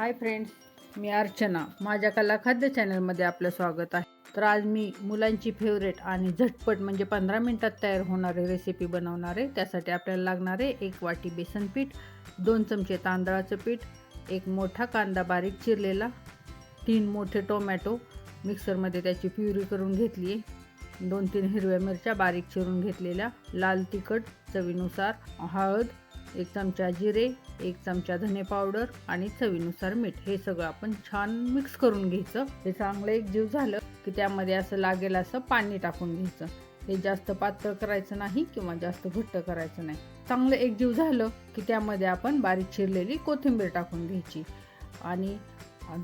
Hi friends मी अर्चना. माझ्या कला खाद्य चॅनलमध्ये आपलं स्वागत आहे. तर आज मी मुलांची फेवरेट आणि झटपट म्हणजे पंधरा मिनटात तयार होणारी रेसिपी बनवणार आहे. त्यासाठी आपल्याला लागणार आहे एक वाटी बेसन पीठ दोन चमचे तांदळाचं पीठ एक मोठा कांदा बारीक चिरलेला तीन मोठे टोमॅटो मिक्सरमध्ये त्याची प्युरी करून घेतली आहे. दोन तीन हिरव्या मिरच्या बारीक चिरून घेतलेल्या लाल तिखट चवीनुसार हळद एक चमचा जिरे एक चमचा धने पावडर आणि चवीनुसार मीठ. हे सगळं आपण छान मिक्स करून घ्यायचं. हे चांगलं एक जीव झालं की त्यामध्ये असं लागेल असं पाणी टाकून घ्यायचं. हे जास्त पातळ करायचं नाही किंवा जास्त घट्ट करायचं नाही. चांगलं एक जीव झालं की त्यामध्ये आपण बारीक चिरलेली कोथिंबीर टाकून घ्यायची. आणि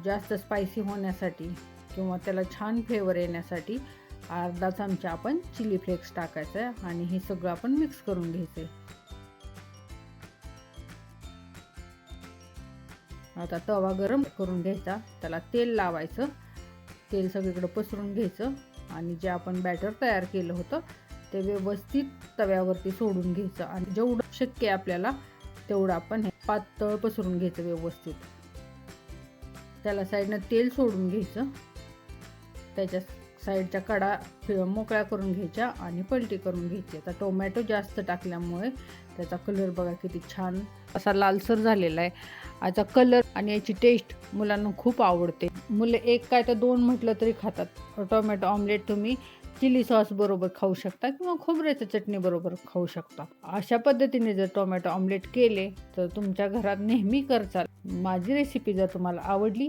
जास्त स्पायसी होण्यासाठी किंवा त्याला छान फ्लेवर येण्यासाठी अर्धा चमचा आपण चिली फ्लेक्स टाकायचं आहे आणि हे सगळं आपण मिक्स करून घ्यायचं आता तवा गरम करून घ्यायचा. त्याला तेल लावायचं. तेल सगळीकडं पसरून घ्यायचं. आणि जे आपण बॅटर तयार केलं होतं ते व्यवस्थित तव्यावरती सोडून घ्यायचं. आणि जेवढं शक्य आहे आपल्याला तेवढं आपण हे पातळ पसरून घ्यायचं व्यवस्थित. त्याला साईडनं तेल सोडून घ्यायचं. त्याच्या साईडच्या कडा मोकळ्या करून घ्यायच्या आणि पलटी करून घ्यायची. आता टोमॅटो जास्त टाकल्यामुळे त्याचा कलर बघा किती छान असा लालसर झालेला आहे. याचा कलर आणि याची टेस्ट मुलांना खूप आवडते. मुलं एक काय तर दोन म्हटलं तरी खातात. टोमॅटो ऑमलेट तुम्ही चिली सॉस बरोबर खाऊ शकता किंवा खोबऱ्याच्या चटणी बरोबर खाऊ शकता. अशा पद्धतीने जर टोमॅटो ऑमलेट केले तर तुमच्या घरात नेहमी करचाल. माझी रेसिपी जर तुम्हाला आवडली